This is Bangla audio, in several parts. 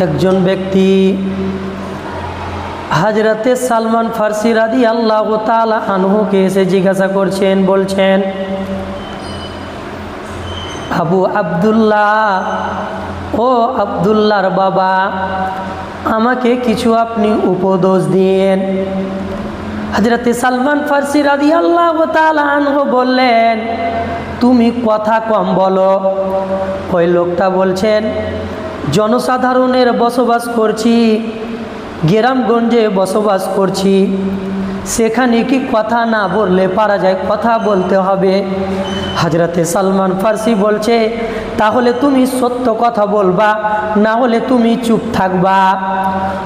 একজন ব্যক্তি হাজরাতে সালমান ফার্সি রাদি আল্লাহ তালা আনহুকে এসে জিজ্ঞাসা করছেন, বলছেন, আবু আবদুল্লাহ, ও আবদুল্লাহর বাবা, আমাকে কিছু আপনি উপদেশ দিন। হজরতে সালমান ফার্সি রাদি আল্লাহ আনহু বললেন, তুমি কথা কম বলো। ওই লোকটা বলছেন জনসাধারণের বসবাস করছি, গ্রামগঞ্জে বসবাস করছি। সেখানে কি কথা না বললে পারা যায়? কথা বলতে হবে। হাজরতে সালমান ফার্সি বলছে, তাহলে তুমি সত্য কথা বলবা, না হলে তুমি চুপ থাকবা।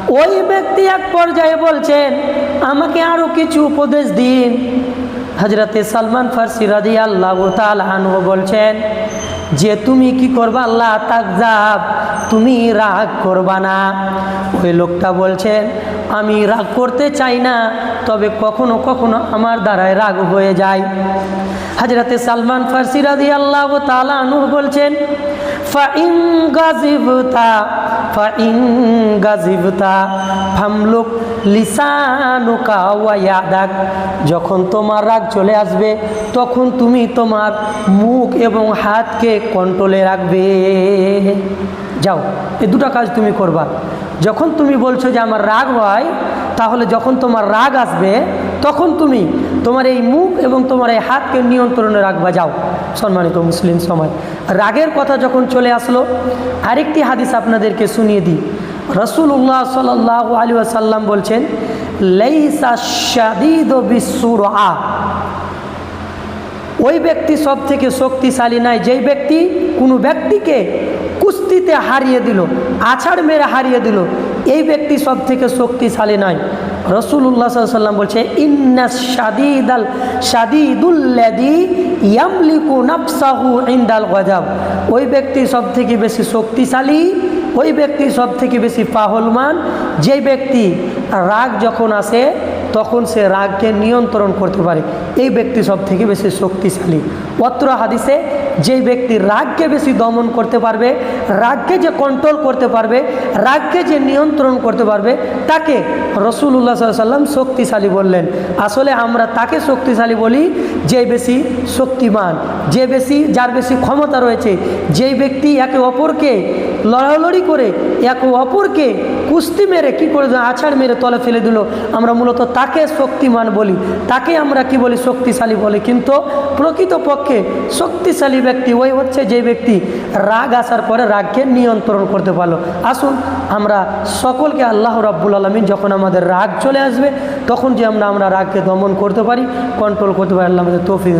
ওই ব্যক্তি এক পর্যায়ে বলছেন, আমাকে আরও কিছু উপদেশ দিন। হজরতে সালমান ফার্সি রাজি আল্লাহ তাল আনহু বলছেন যে তুমি কি করবা? আল্লাহ তাকজাব। তুমি রাগ করবা না। ওই লোকটা বলছেন আমি রাগ করতে চাই না, তবে কখনো কখনো আমার দ্বারায় রাগ হয়ে যায়। হাজরাতে সালমান ফার্সি রাজি আল্লাহ তালা আনহু বলছেন গাজিবতা ফামলুক যখন তোমার রাগ চলে আসবে, তখন তুমি তোমার মুখ এবং হাতকে কন্ট্রোলে রাখবে। যাও, এই দুটো কাজ তুমি করবা। যখন তুমি বলছো যে আমার রাগ হয়, তাহলে যখন তোমার রাগ আসবে, তখন তুমি তোমার এই মুখ এবং তোমার এই হাতকে নিয়ন্ত্রণে রাখবা। যাও, সম্মানিত মুসলিম সমাজ। রাগের কথা যখন চলে আসলো, আরেকটি হাদিস আপনাদেরকে শুনিয়ে দিই। রসুল্লাহ সাল্লাহ আলী আসাল্লাম বলছেন, লেইসা ওই ব্যক্তি সব থেকে শক্তিশালী নাই। যেই ব্যক্তি কোনো ব্যক্তিকে কুস্তিতে হারিয়ে দিল, আছাড় মেরে হারিয়ে দিল, এই ব্যক্তি সব থেকে শক্তিশালী নয় রসুল্লাহ সাল্লাম বলছে ইন্দাল গজাব ওই ব্যক্তি সব থেকে বেশি শক্তিশালী, ওই ব্যক্তি সব থেকে বেশি পাহলমান। যে ব্যক্তি রাগ যখন আসে তখন সে রাগকে নিয়ন্ত্রণ করতে পারে। এই ব্যক্তি সব থেকে বেশি শক্তিশালী। অত্র হাদিসে যেই ব্যক্তি রাগকে বেশি দমন করতে পারবে, রাগকে যে কন্ট্রোল করতে পারবে, রাগকে যে নিয়ন্ত্রণ করতে পারবে, তাকে রসুল্লাহ সাল্লাম শক্তিশালী বললেন। আসলে আমরা তাকে শক্তিশালী বলি যে বেশি শক্তিমান, যে বেশি, যার বেশি ক্ষমতা রয়েছে। যেই ব্যক্তি একে অপরকে লড়ালড়ি করে, একে অপরকে কুস্তি মেরে, কী করে আছাড় মেরে তলে ফেলে দিল, আমরা মূলত তাকে শক্তিমান বলি। তাকে আমরা কি বলি? শক্তিশালী বলি। কিন্তু প্রকৃতপক্ষে শক্তিশালী ব্যক্তি, ওই হচ্ছে যে ব্যক্তি রাগ আসার পরে রাগকে নিয়ন্ত্রণ করতে পারল। আসুন, আমরা সকলকে আল্লাহ রাব্বুল আলমিন যখন আমাদের রাগ চলে আসবে, তখন যে আমরা আমরা রাগকে দমন করতে পারি কন্ট্রোল করতে পারি, আল্লাহ আমাদের তৌফিক